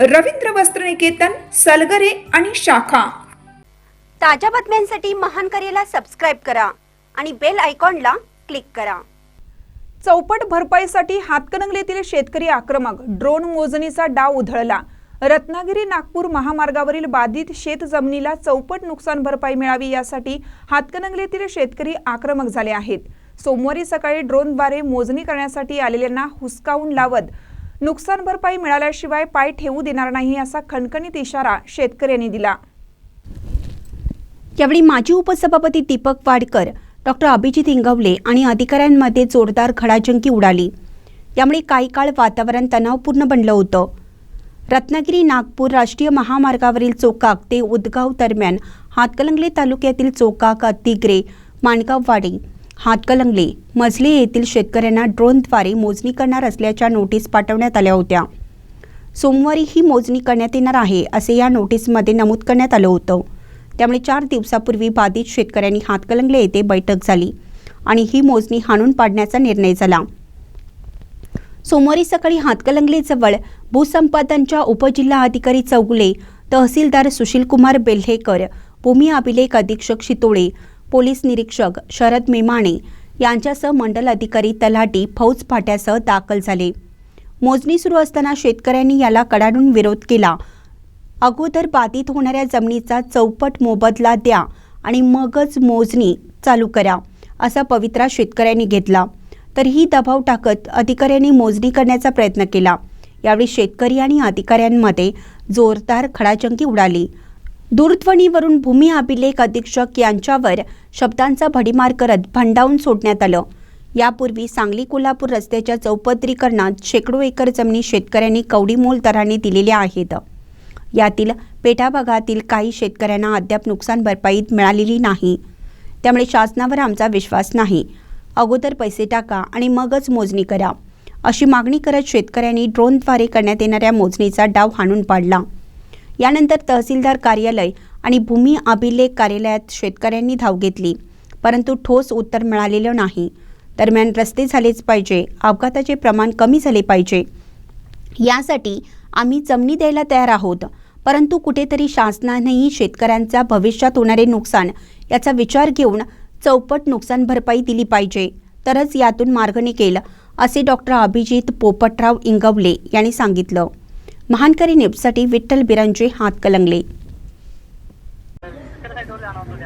रवींद्र वस्त्रनिकेतन सलगरे आणि शाखा. ताज्या बातम्यांसाठी महान करेला सबस्क्राईब करा आणि बेल आयकॉनला क्लिक करा. चौपट भरपाईसाठी हातकणंगलेतील शेतकरी आक्रमक. ड्रोन मोजणीचा डाव उधळला. रत्नागिरी नागपूर महामार्गावरील बाधित शेत जमिनीला चौपट नुकसान भरपाई मिळावी यासाठी हातकणंगलेतील शेतकरी आक्रमक झाले आहेत. सोमवारी सकाळी ड्रोनद्वारे मोजणी करण्यासाठी आलेल्यांना हुसकावून लावत नुकसान भरपाई मिळाल्याशिवाय पाय ठेवू देणार नाही असा खणखणीत इशारा शेतकऱ्यांनी दिला. यावेळी माजी उपसभापती दीपक वाडकर डॉक्टर अभिजित इंगवले आणि अधिकाऱ्यांमध्ये जोरदार खडाजंकी उडाली. यामुळे काही काळ वातावरण तणावपूर्ण बनलं होतं. रत्नागिरी नागपूर राष्ट्रीय महामार्गावरील चोकाक ते उदगाव दरम्यान हातकलंगले तालुक्यातील चोकाक अतिग्रे माणगाववाडी हातकलंगले मजले येथील शेतकऱ्यांना ड्रोनद्वारे मोजणी करणार असल्याच्या नोटीस पाठवण्यात आल्या होत्या. सोमवारी ही मोजणी करण्यात येणार आहे असे या नोटीसमध्ये नमूद करण्यात आलं होतं. त्यामुळे चार दिवसापूर्वी बाधित शेतकऱ्यांनी हातकलंगले येथे बैठक झाली आणि ही मोजणी हाणून पाडण्याचा निर्णय झाला. सोमवारी सकाळी हातकलंगलेजवळ भूसंपादनच्या उपजिल्हा अधिकारी चौगुले तहसीलदार सुशीलकुमार बेल्हेकर भूमी अभिलेख अधीक्षक शितोळे पोलीस निरीक्षक शरद मेमाणे यांच्यासह मंडल अधिकारी तलाठी फौज फाट्यासह दाखल झाले. मोजणी सुरू असताना शेतकऱ्यांनी याला कडाडून विरोध केला. अगोदर बाधित होणाऱ्या जमिनीचा चौपट मोबदला द्या आणि मगच मोजणी चालू करा असा पवित्रा शेतकऱ्यांनी घेतला. तर ही दबाव टाकत अधिकाऱ्यांनी मोजणी करण्याचा प्रयत्न केला. यावेळी शेतकरी आणि अधिकाऱ्यांमध्ये जोरदार खडाचंकी उडाली. दूरध्वनीवरून भूमी अभिलेख अधीक्षक यांच्यावर शब्दांचा भडीमार करत भंडावून सोडण्यात आलं. यापूर्वी सांगली कोल्हापूर रस्त्याच्या चौपदरीकरणात शेकडो एकर जमिनी शेतकऱ्यांनी कवडीमोल दराने दिलेल्या आहेत. यातील पेठा भागातील काही शेतकऱ्यांना अद्याप नुकसान भरपाई मिळालेली नाही. त्यामुळे शासनावर आमचा विश्वास नाही. अगोदर पैसे टाका आणि मगच मोजणी करा अशी मागणी करत शेतकऱ्यांनी ड्रोनद्वारे करण्यात येणाऱ्या मोजणीचा डाव हाणून पाडला. यानंतर तहसीलदार कार्यालय आणि भूमी अभिलेख कार्यालयात शेतकऱ्यांनी धाव घेतली. परंतु ठोस उत्तर मिळालेलं नाही. दरम्यान रस्ते झालेच पाहिजे अपघाताचे प्रमाण कमी झाले पाहिजे. यासाठी आम्ही जमिनी द्यायला तयार आहोत. परंतु कुठेतरी शासनानेही शेतकऱ्यांचा भविष्यात होणारे नुकसान याचा विचार घेऊन चौपट नुकसान भरपाई दिली पाहिजे. तरच यातून मार्ग निघेल असे डॉक्टर अभिजित पोपटराव इंगवले यांनी सांगितलं. महानकरी न्यूजसाठी विठ्ठल बिरांजे हातकलंगले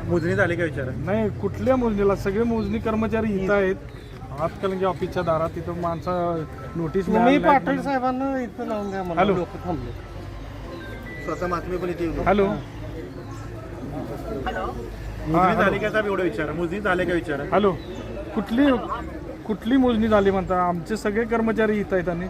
मोजणी झाली का विचार? नाही कुठल्या मोजणीला? सगळे मोजणी कर्मचारी इथं आहेत. हातकलंगी ऑफिसच्या दारात तिथं माणसं नोटीस तुम्ही पाटील साहेबांना इथं लावून द्या मला हॅलो. लोक थांबले. स्वतः महात्मे पण इथे. हॅलो. मोजणी झाली का साहेब? एवढं विचार. मोजणी झाली का विचार? हॅलो. कुठली कुठली मोजणी झाली म्हणता? आमचे सगळे कर्मचारी इथं आहेत आणि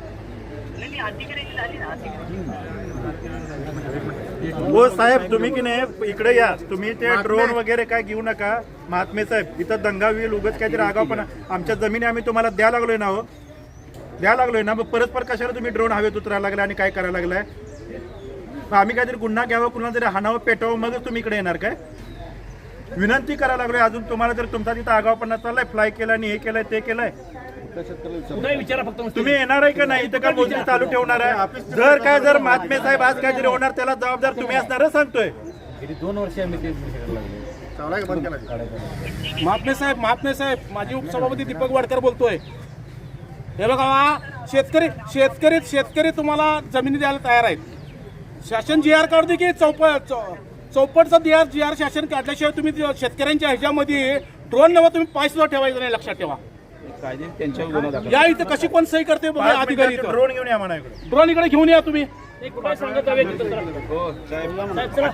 हो साहेब तुम्ही की नाही? इकडे या. तुम्ही ते ड्रोन वगैरे काय घेऊ नका. महात्मे साहेब. इथं दंगा होईल उगाच काहीतरी आगाव पण आमच्या जमिनी आम्ही तुम्हाला द्या लागलोय ना हो. द्या लागलोय ना मग परस्पर कशाला तुम्ही ड्रोन हवेत उतरायला लागलाय आणि काय करायला लागलाय? आम्ही काहीतरी गुन्हा घ्यावं कुणाला तरी हाणावं पेटावं मगच तुम्ही इकडे येणार काय? विनंती करायला लागलोय अजून तुम्हाला जर तुमचा तिथं आगावपणा चाललाय फ्लाय केला आणि हे केलंय ते केलंय तुम्ही येणार आहे का नाही? इथं का मोजणी चालू ठेवणार आहे? जर काय जर महात्मे साहेब आज काहीतरी होणार त्याला जबाबदार तुम्ही असणार सांगतोय. महात्मे साहेब महात्मे साहेब माझे उपसभापती दीपक वाडकर बोलतोय. हे बघा हा, शेतकरी शेतकरी शेतकरी तुम्हाला जमिनी द्यायला तयार आहेत. शासन जी आर काढते की चौप चौ- चौपटचा जी आर जी आर शासन काढल्याशिवाय तुम्ही ते शेतकऱ्यांच्या ह्याच्यामध्ये ड्रोन नवा तुम्ही पाय सुद्धा ठेवायचं नाही लक्षात ठेवा. या इथं कशी कोण सही करते बघा अधिकारी इथं. ड्रोन घेऊन या म्हणा इकडे ड्रोन इकडे घेऊन या तुम्ही कुठे सांगत हवे तिथं चला. साहेब, चला.